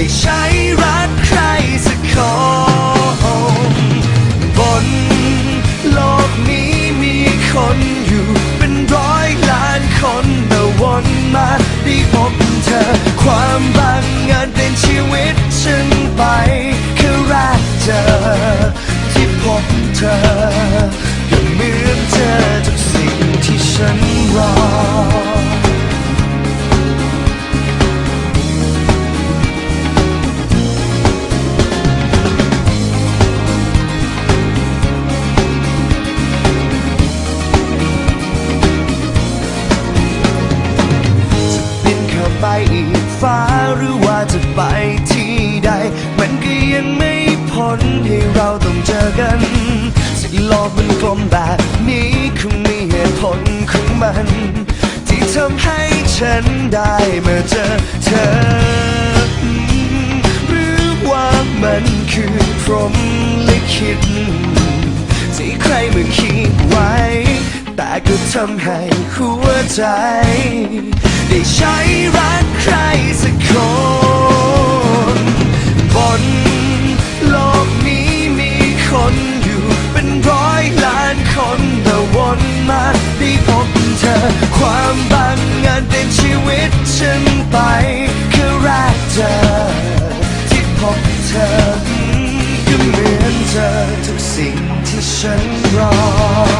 ได้ใช้รักใครสักคนบนโลกนี้มีคนอยู่เป็นร้อยล้านคนแต่วนมาได้พบเธอ ความบังเอิญเป็นชีวิตฉันไปแค่รักเธอที่พบเธอก็เหมือนเจอทุกสิ่งที่ฉันรอ อีกฟ้าหรือว่าจะไปที่ใด มันก็ยังไม่พ้นให้เราต้องเจอกัน สิ่โลกมันกลมแบบนี้คงมีเหตุผลของมัน ที่ทำให้ฉันได้มาเจอเธอ หรือว่ามันคือพรหมลิขิตที่ใครมาคิดไว้ แต่ก็ทำให้หัวใจ ได้ใช้รักใครสักคน บนโลกนี้มีคนอยู่เป็นร้อยล้านคนแต่วนมาได้พบเธอ ความบังเอิญเป็นชีวิตฉันไปแค่รักเธอ ที่พบเธอก็เหมือนเจอทุกสิ่งที่ฉันรอ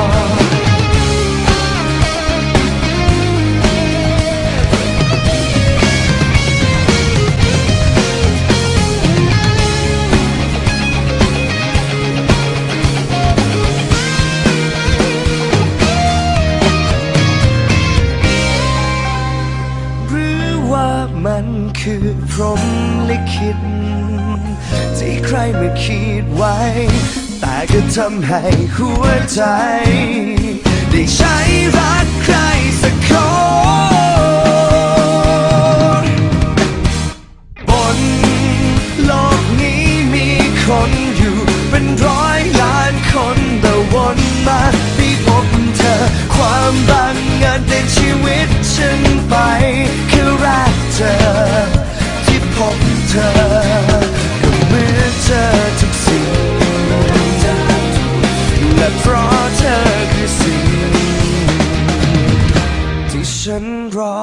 ก็ทำให้หัวใจ ได้ใช้รักใครสักคนบนโลกนี้มีคนอยู่เป็น คือสิ่งที่ฉันรอ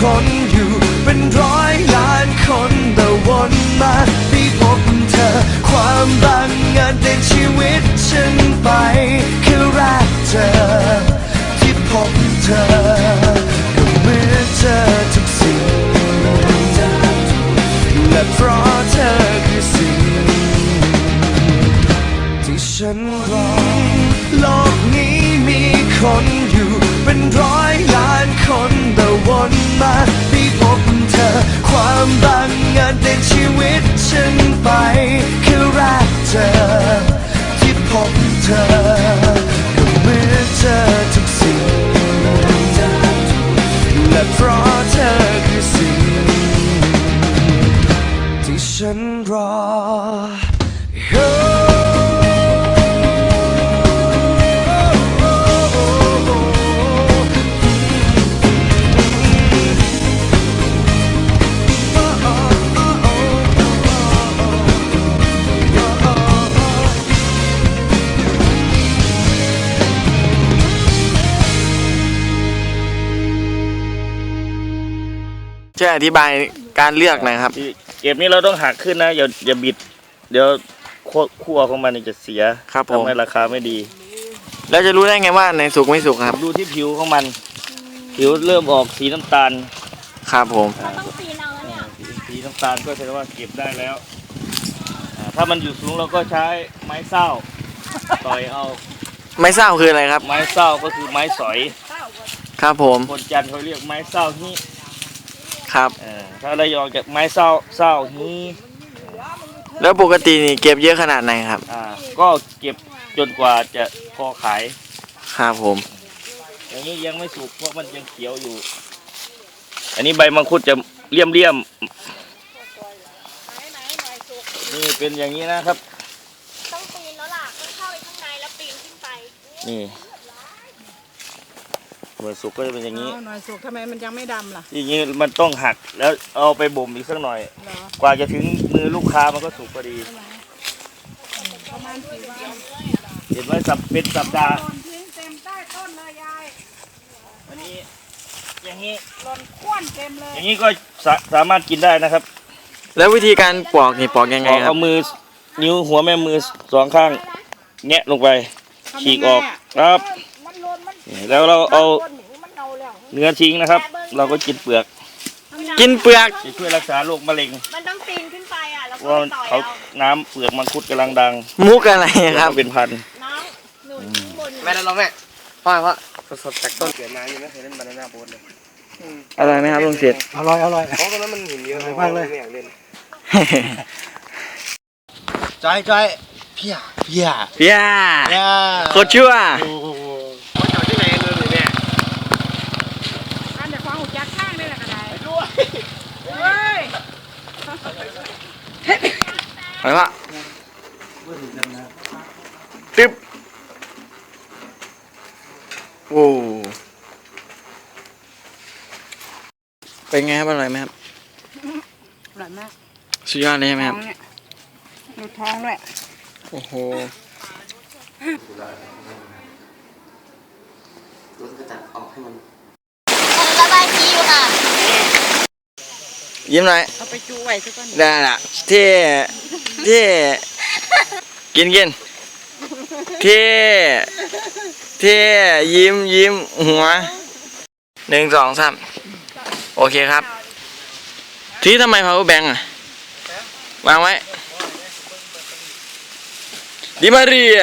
คนอยู่ เป็นร้อยล้านคนแต่วนมาไม่พบเธอ ความบังเอิญในชีวิตฉันไป คือแรกเธอ ที่พบเธอ ความบังเอินเป็นชีวิตฉันไปคือรักเธอ ที่พบเธอก็เหมือนเจอทุกสิ่งและเพราะเธอคือสิ่ง ที่ฉันรอ อธิบายการเลือกหนะครับ เกมนี้เราต้องหักขึ้นนะอย่าอย่าบิด เดี๋ยวโคขั้วคั่วของมันนี่จะเสียครับผม ทำให้ราคาไม่ดี แล้วจะรู้ได้ไงว่าในสุกไม่สุกครับ ดูที่ผิวของมัน ผิวเริ่มออกสีน้ำตาลครับผมอ่าต้องปีนเอาแล้วเนี่ย สีน้ำตาลก็แสดงว่าเก็บได้แล้วอ่าถ้ามันอยู่สูงเราก็ใช้ไม้เศร้าต่อยเอาไม่เศร้าคืออะไรครับ ไม้เศร้าก็คือไม้สอย ครับผม คนจันทร์เขาเรียกไม้เศร้านี้ ครับอ่าถ้าเราออกจากไม้เศร้าเศร้านี้ แล้วปกตินี่เก็บเยอะขนาดไหนครับ อ่า ก็เก็บจนกว่าจะพอขาย ครับผม อย่างนี้ยังไม่สุกเพราะมันยังเขียวอยู่ อันนี้ใบมังคุดจะเลี่ยมเลี่ยมๆนี่เป็นอย่างนี้นะครับ ต้องปีนแล้วล่ะต้องเข้าไปข้างในแล้วปีนขึ้นไป นี่ เมื่อสุกก็จะเป็นอย่างนี้เอาหน่อยสุกทำไมมันยังไม่ดำล่ะอย่างนี้มันต้องหักแล้วเอาไปบ่มอีกสักหน่อย เหรอกว่าจะถึงมือลูกค้ามันก็สุกพอดี ประมาณกี่วันเห็นไหมสับเป็นสัปดาห์หล่นทิ้งเต็มใต้ต้นเลยยายอันนี้ อย่างนี้ หล่นข้วนเต็มเลยอย่างนี้ก็สาสามารถกินได้นะครับแล้ววิธีการปอกนี่ปอกยังไงเอาครัเอาบมือนิ้วหัวแม่มือสองข้าง แงะลงไป ทำฉีกยังไงออกอะครับมันหล่นมันนี่ แล้วเราเอาต้นหนีมันเอาแล้วเนื้อทิ้งนะครับ เราก็กินเปลือก กินเปลือกจะช่วยรักษาโรคมะเร็งมันต้องปีนขึ้นไปอะแล้วเพก็ราะว่าต่อยเขาเอาน้ำเปลือกมังคุดกำลังดังมุกอะไรครับ เป็นพันน้องหนุนข้างบนแม่แล้วเราแม่พ่อพ่อสดๆจากต้นเกิดมายังไม่เคยเล่นบานาน่าโบ๊ทเลยอะไรไหมครับลุงเสร็จ อร่อยอร่อย เพราะตอนนั้นมันหินเยอะมากเลย ไม่อยากเล่นจอยจอยพี่อะพี่อะพี่าพี่อะโคตรชั่ว โอ้โหเขาจอดที่ไหนกันเลยเนี่ย อันเดี๋ยวฟังหูจักข้างนี่แหละก็ได้ด้วยเฮ้ย ไปวะตึ๊บโอ้เป็นไงครับอร่อยไหมครับอร่อยมากสุดยอดเลยใช่ไหมคท้อรับงเนี่ยดูท้องด้วยโอ้โหระบายสีอยู่ค่ะยิ้มหน่อยเอาไปจูไว้ซะก่อนได้ละที่ ที่กินกินที่ที่ยิ้มยิ้มหัวหนึ่งสองสามโอเคครับ ที่ทำไม power bank อะวางไว้ดิมาเรีย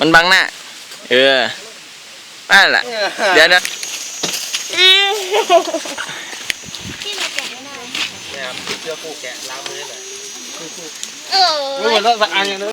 มันบังหน้า เออนั่นแหละเดี๋ยวนะที่เราแกะไม่ได้เนี่ยเสื้อคู่แกะล้างมือเลย เออ ไม่เหมือนต้องสักอันย่างนึง